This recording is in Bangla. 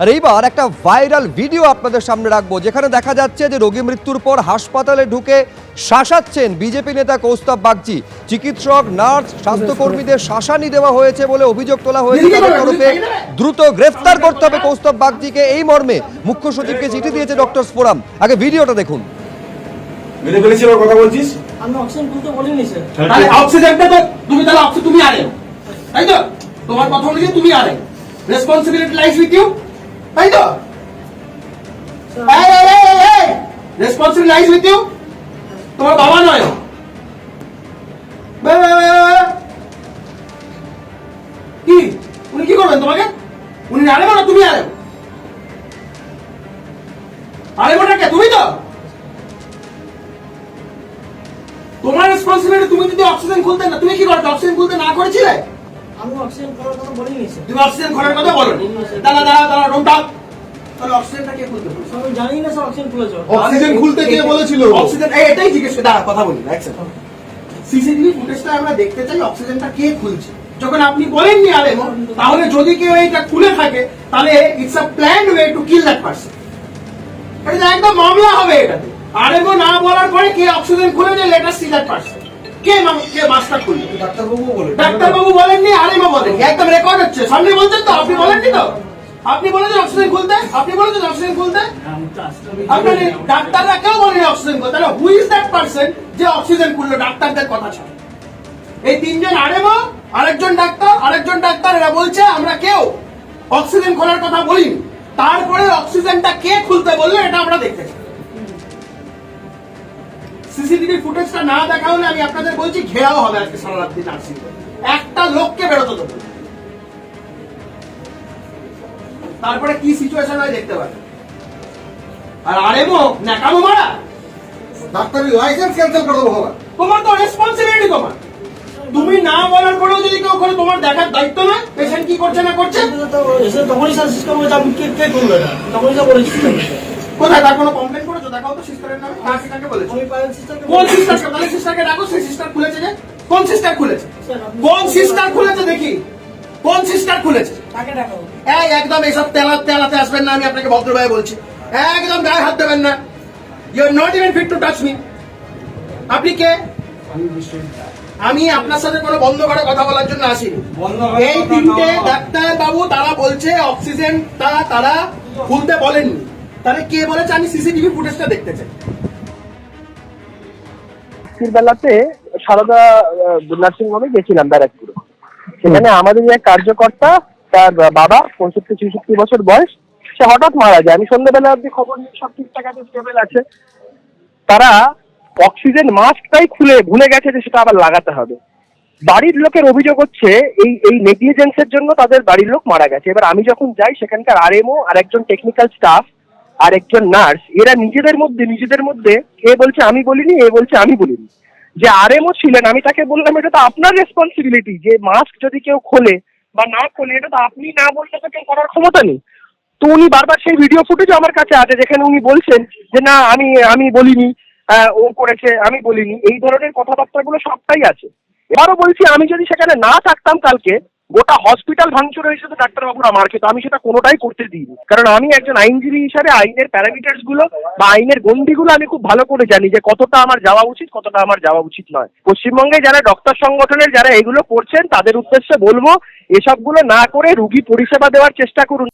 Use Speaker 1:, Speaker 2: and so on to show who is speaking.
Speaker 1: আর এইবার একটা ভাইরাল ভিডিও আপনাদের সামনে রাখব যেখানে দেখা যাচ্ছে যে রোগী মৃত্যুর পর হাসপাতালে ঢুকে শাসাচ্ছেন বিজেপি নেতা কৌস্তব বাগচি। চিকিৎসক নার্স স্বাস্থ্যকর্মীদের শাসানি দেওয়া হয়েছে বলে অভিযোগ তোলা হয়েছে। তাদের তরফে দ্রুত গ্রেফতার করতে হবে কৌস্তব বাগচিকে। এই মর্মে মুখ্য সচিবকে চিঠি দিয়েছে ডক্টর ফোরাম আগে ভিডিওটা দেখুন।
Speaker 2: মেরে কথা বলছিস?
Speaker 3: আমি অক্সিজেন খুলতে বলিনি স্যার
Speaker 4: তাহলে অক্সিজেনটা তো তুমি তাহলে অক্সিজেন তুমি আরে। তাই তো? তোমার কথা অনুযায়ী তুমি আরে। রেসপন্সিবিলিটি লাইস উইথ ইউ তাই তো? রেসপন্সিবিলিটি লাইস উইথ ইউ তোমার বাবা নয়। কি? উনি কি করবেন তোমাকে? উনি আরে না তুমি আরে আরে কে? তুমি তো? তোমার রেসপন্সিবিলিটি তুমি যদি অক্সিজেন খুলতে না তুমি কি করতে অক্সিজেন খুলতে না করেছিলে?
Speaker 3: আমি অক্সিজেন করার কথা বলিনি।
Speaker 4: তুমি অক্সিজেন খোলার কথা বলো দাদা দাদা দাদা রুম ডাক তাহলে অক্সিজেনটা কে খুলতে বলছে?
Speaker 3: আমি জানি না স্যার অক্সিজেন খুলেছ।
Speaker 2: অক্সিজেন খুলতে কে বলেছিল?
Speaker 4: অক্সিজেন এই এটাই জিজ্ঞেস দাঁড়া কথা বলি এক সেকেন্ড সিসিটিভি ফুটেজটা আমরা দেখতে চাই অক্সিজেনটা কে খুলছে? যখন আপনি বলেননি আরে তাহলে যদি কেউ এটা খুলে থাকে তাহলে it's a plan way to kill that person এটা একদম মামলা হবে এটাতে। আরেগো না বলার পরে কে অক্সিজেন খুলে যে লেটার সি দ্যাট পারসন কে মাম- কে মাস্টার
Speaker 2: ডাক্তারবাবু বলে
Speaker 4: ডাক্তারবাবু বলেননি আরেমা বলেননি একদম রেকর্ড হচ্ছে। সামনে বলছেন তো আপনি বলেননি তো? আপনি বলেছেন অক্সিজেন খুলতে? আপনি বলেছেন অক্সিজেন খুলতে?
Speaker 3: আমি তো আসতে
Speaker 4: আপনার ডাক্তাররা কেউ বলেনি অক্সিজেন খুলতে। তাহলে হু ইজ দ্যাট পার্সন যে অক্সিজেন খুললো? ডাক্তারদের কথা ছাড়া। এই তিনজন আরেমা আরেকজন ডাক্তার আরেকজন ডাক্তার এরা বলছে আমরা কেউ অক্সিজেন খোলার কথা বলিনি। তারপরে অক্সিজেনটা কে খুলতে বলল এটা আমরা দেখতে চাই। সিসিটিভি ফুটেজটা না দেখা হলে আমি আপনাদের বলছি ঘেরাও হবে আজকে সারা রাত্রি নার্সিং একটা লোককে বেরোতে দেবো। তারপরে কি সিচুয়েশন হয় দেখতে পাবেন আর আরেমো ন্যাকামো মারা।
Speaker 2: ডাক্তারের লাইসেন্স ক্যান্সেল করে দেবো বাবা
Speaker 4: তোমার তো রেসপন্সিবিলিটি তোমার। তুমি না বলার পরেও যদি কেউ করে তোমার দেখার দায়িত্ব না পেশেন্ট কি করছে না করছে?
Speaker 3: তখনই স্যার সিস্টেম আমি কে কে করল এটা তখনই স্যার বলেছি।
Speaker 4: কোথায়? তার কোনো কমপ্লেন দেখাও তো সিস্টারের নামে নার্সিংটাকে বলেছ?
Speaker 3: আমি পায়েল সিস্টারকে
Speaker 4: কোন সিস্টারকে ডাকো সেই সিস্টার খুলেছে যে। কোন সিস্টার খুলেছে? কোন সিস্টার খুলেছে দেখি? কোন সিস্টার খুলেছে?
Speaker 3: তাকে দেখাবো
Speaker 4: এই একদম এইসব তেলা তেলাতে আসবেন না আমি আপনাকে ভদ্রভাবে বলছি। একদম গায়ে হাত দেবেন না। You are not even fit to touch me আপনি কে? আমি আপনার সাথে কোনো বন্ধ করে কথা বলার জন্য আসিনি। এই তিনটে ডাক্তার বাবু তারা বলছে অক্সিজেনটা তারা খুলতে বলেননি। তাহলে কে বলেছে? আমি সিসিটিভি ফুটেজটা দেখতে চাই।
Speaker 5: বেলাতে সারদা নার্সিং হোমে গেছিলাম ব্যারাকপুরে। সেখানে আমাদের এক কার্যকর্তা তার বাবা পঁয়ষট্টি ছেষট্টি বছর বয়স সে হঠাৎ মারা যায়। আমি সন্ধ্যেবেলা অব্দি খবর নিয়ে সব ঠিকঠাক আছে স্টেবল আছে। তারা অক্সিজেন মাস্কটাই খুলে ভুলে গেছে যে সেটা আবার লাগাতে হবে। বাড়ির লোকের অভিযোগ হচ্ছে এই এই নেগলিজেন্সের জন্য তাদের বাড়ির লোক মারা গেছে। এবার আমি যখন যাই সেখানকার আরএমও আর একজন টেকনিক্যাল স্টাফ আর একজন নার্স, এরা নিজেদের মধ্যে নিজেদের মধ্যে এ বলছে, আমি বলিনি, এ বলছে, আমি বলিনি। যে আর আরএমও ছিলেন, আমি তাকে বললাম, এটা তো আপনার রেসপন্সিবিলিটি যে মাস্ক যদি কেউ খোলে বা না খোলে, এটা তো আপনি না বললে তো কেউ করার ক্ষমতা নেই। তো উনি বারবার সেই ভিডিও ফুটেজ আমার কাছে আছে, যেখানে উনি বলছেন যে, না, আমি আমি বলিনি ও করেছে, আমি বলিনি। এই ধরনের কথাবার্তাগুলো সবটাই আছে। এবারও বলছি, আমি যদি সেখানে না থাকতাম কালকে গোটা হসপিটাল ভাঙচুর হয়েছে তো ডাক্তারবাবুরা মার খেত। আমি সেটা কোনোটাই করতে দিইনি। কারণ আমি একজন আইনজীবী হিসাবে আইনের প্যারামিটার্সগুলো বা আইনের গন্ডিগুলো আমি খুব ভালো করে জানি যে কতটা আমার যাওয়া উচিত, কতটা আমার যাওয়া উচিত নয়। পশ্চিমবঙ্গে যারা ডক্টর সংগঠনের যারা এগুলো করছেন, তাদের উদ্দেশ্যে বলব, এসবগুলো না করে রুগী পরিষেবা দেওয়ার চেষ্টা করুন।